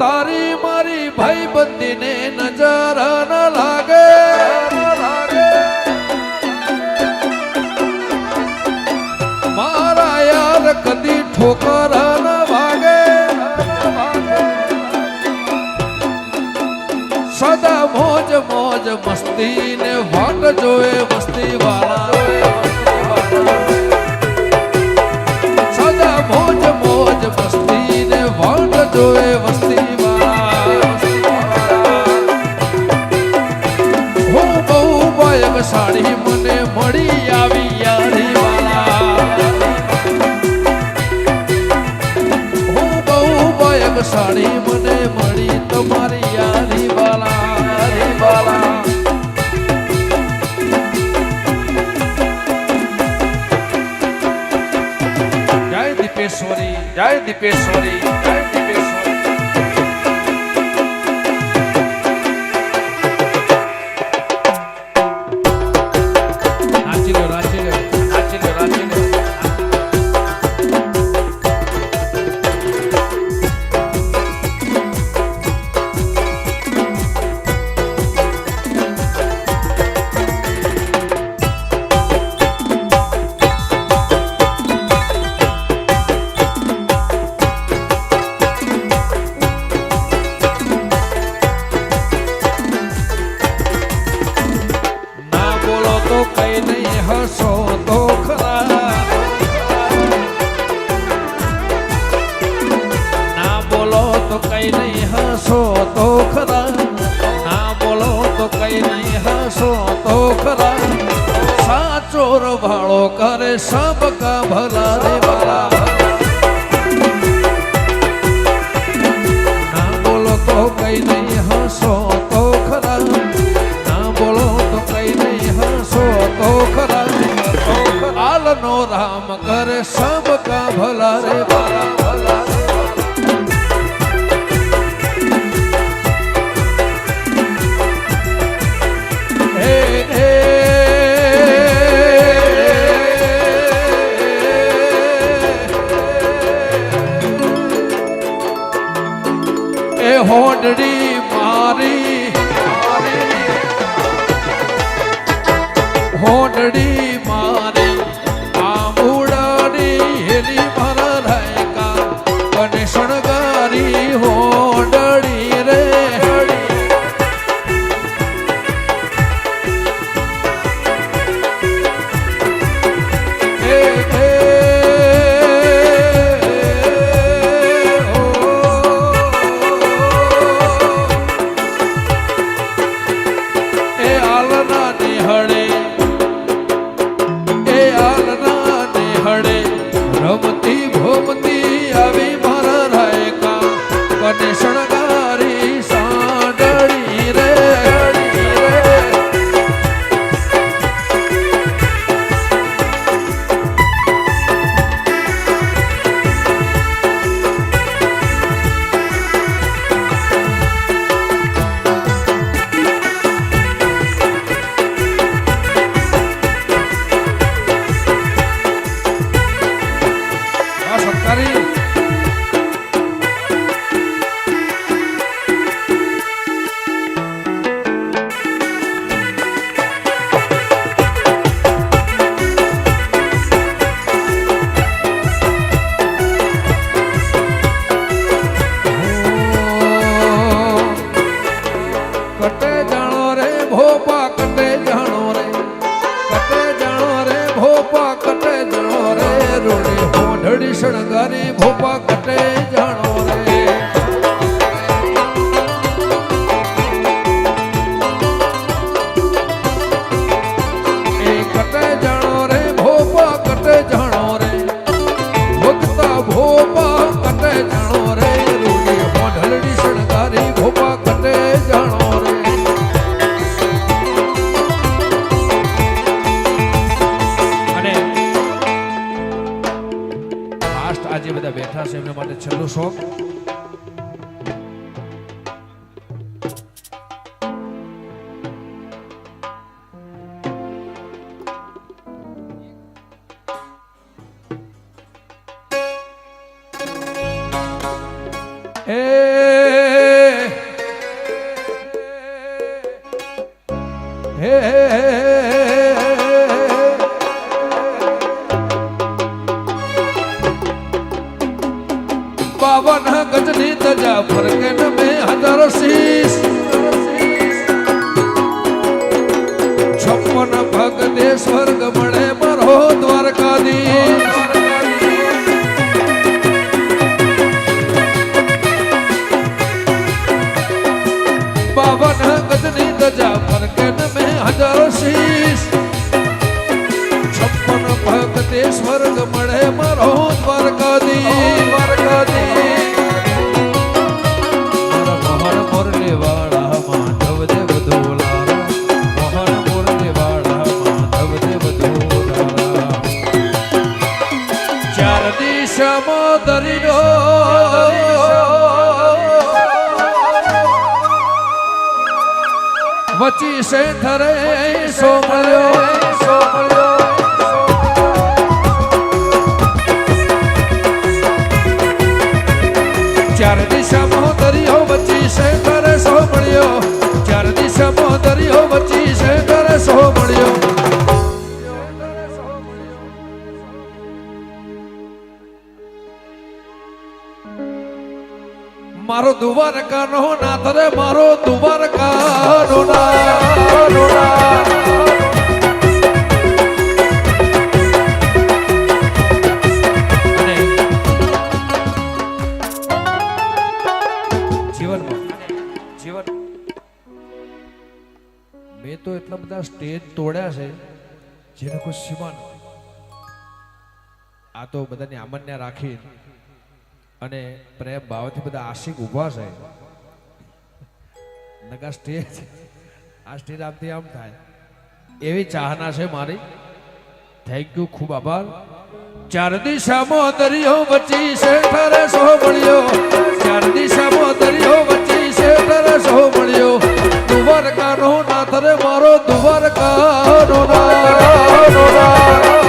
તારી મારી ભાઈ બંધીને નજર ન લાગે. મારા યાર કદી ઠોકર ન વાગે. સદા મોજ મોજ મસ્તી ને વાટ જોવે દીપેશ્વરી જય દીપેશ્વરી सब का भला रे લાડડી મારી. હોડડી મારી આમુડાની હેલી મારા લાયકા. અને શણગારી છેલ્લો શોખ Hey! બાવન ગજની તજા ફરકે ન બે હજાર શીશ. છપ્પન ભગતે સ્વર્ગ મળે મારો દ્વારકાધી પાવન ગજની તજા ફરકે ન બે હજાર શીશ. છપ્પન ભગતે સ્વર્ગ મળે મારો દરિયો વચી સોમળ્યો સોમળ્યો મારો દ્વારકાનો નાથ રે, મારો દ્વારકાનો નાથ. અને જીવન. મેં તો એટલા બધા સ્ટેજ તોડ્યા છે, જેને કોઈ સીમા નથી. આ તો બધાની આમન્ય રાખી અને પ્રેમ ભાવથી બધા આશિક ઊભા છે. નકા સ્ટેજ આ સ્ટેજ આમથી આમ થાય. એવી ચાહના છે મારી. થેન્ક યુ ખૂબ આભાર. ચાર દિશામાં દરિયો વચ્ચે છે ઠરે સો મળ્યો. ચાર દિશામાં દરિયો વચ્ચે છે ઠરે સો મળ્યો. દ્વારકાનો નાથ રે મારો, દ્વારકાનો નાથ